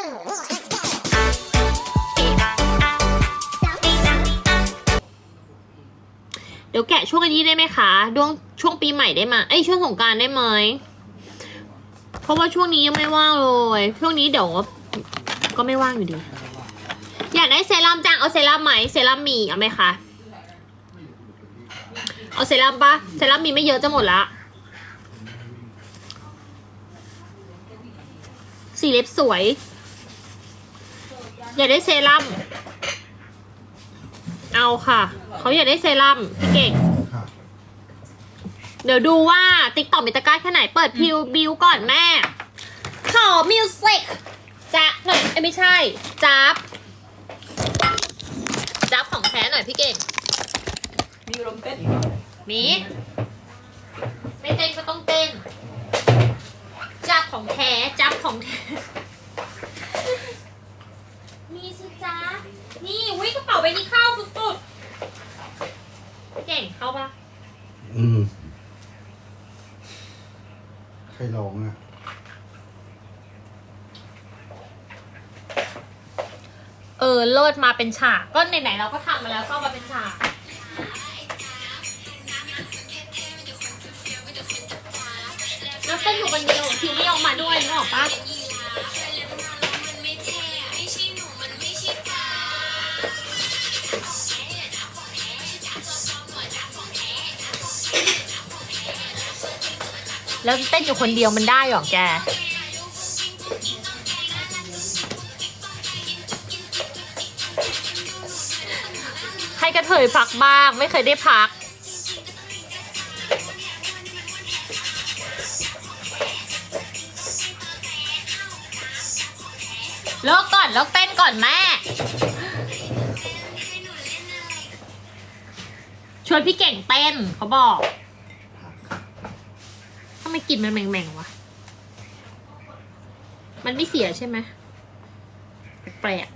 เดี๋ยวแกะช่วงอันนี้ได้ไหมคะดวงช่วงปีใหม่ได้ไหมเอ้ยช่วงสงการได้ไหมเพราะว่าช่วงนี้ยังไม่ว่างเลย ช่วงนี้เดี๋ยวก็ไม่ว่างอยู่ดี อยากได้เซรั่มจังเอาเซรั่มไหมเซรั่มมีเอาไหมคะเอาเซรั่มปะเซรั่มมีไม่เยอะจะหมดละสีเล็บสวย อยากได้เซรั่ม เอาค่ะ เขาอยากได้เซรั่มพี่เก่ง ค่ะเดี๋ยวดูว่าติ๊กต็อกมีตะกร้าแค่ไหน เปิดพิวบิวก่อนแม่ ขอมิวสิกจ๊ะหน่อยเอ้ยไม่ใช่จับจับของแท้หน่อยพี่เก่ง มีลมเต้นอีกเหรอมี ไม่เต้นก็ต้องเต้นจับของแท้จับของแท้ มีสิจ๊ะ นี่วิกระเป๋าใบนี้เข้าสุดๆพี่เก่งเข้าปะอืม ใครร้องอะ เออเลิศมาเป็นฉากก็ไหนๆเราก็ทำมาแล้วเข้ามาเป็นฉากแล้วเต้นอยู่คนเดียวคิวไม่ยอมมาด้วยนึกออกปะ แล้วเต้นอยู่คนเดียวมันได้หรอแก ให้กระเทยพักบ้าง ไม่เคยได้พักเลิกก่อนเลิกเต้นก่อนแม่ชวนพี่เก่งเต้นเขาบอก ไมกลิ่นมันแหม่งๆวะ มันไม่เสียใช่ไหมแปลก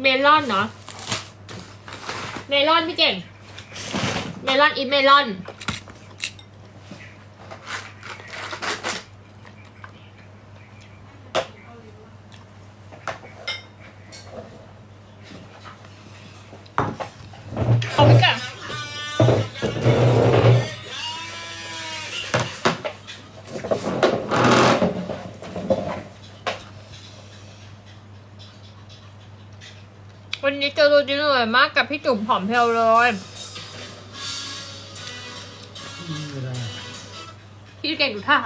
เมลอนเนาะ เมลอนพี่เก่ง เมลอนอีเมลอน วันนี้เจอตัวจริงเลยมากกับพี่จุ๋มผอมเพลวเลยพี่เก่งดูท่า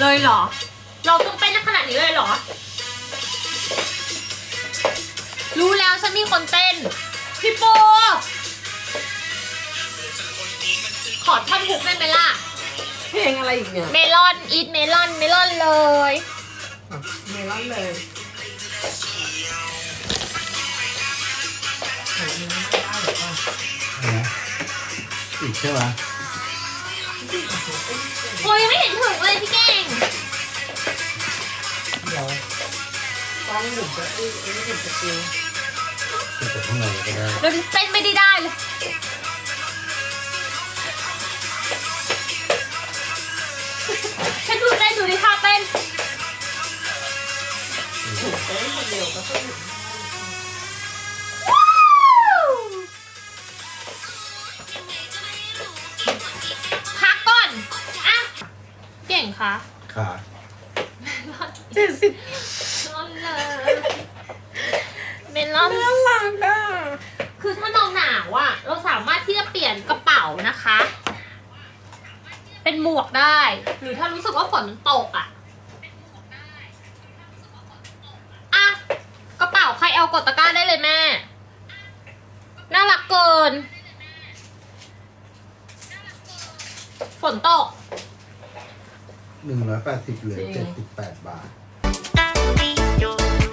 เลยเหรอ เราต้องเต้นขนาดนี้เลยเหรอ รู้แล้วฉันมีคนเต้น พี่โป อท่อนฮุกได้ไหมล่ะ เพลงอะไรอีกเนี่ย เมลอนอีทเมลอนเมลอนเลยอะเมลอนเลยโอ้ยมันไม่ได้หรอกอะอะไรนะอีกใช่ไหมโอ้ยยังไม่เห็นถึงเลยพี่เก่งเดี๋ยวต้องหมุนจะอื้อไม่หมุนจะกิ้วติดจากข้างในก็ได้เราเต้นไม่ได้ได้เลย หมุนเต้นคนเดียวก็ต้องหมุนพักก่อน อะ เก่งคะค่ะเจ็ดสิบลอนเลยเมลอน น่ารักอะคือถ้าเราหนาวอะเราสามารถที่จะเปลี่ยนกระเป๋านะคะ เป็นหมวกได้ หรือถ้ารู้สึกว่าฝนมันตกอะอะกระ เรเอากดตะกร้าได้เลยแม่ น่ารักเกิน ฝนตก หนึ่งร้อยแปดสิบเหลือเจ็ดสิบแปดบาท Don't be your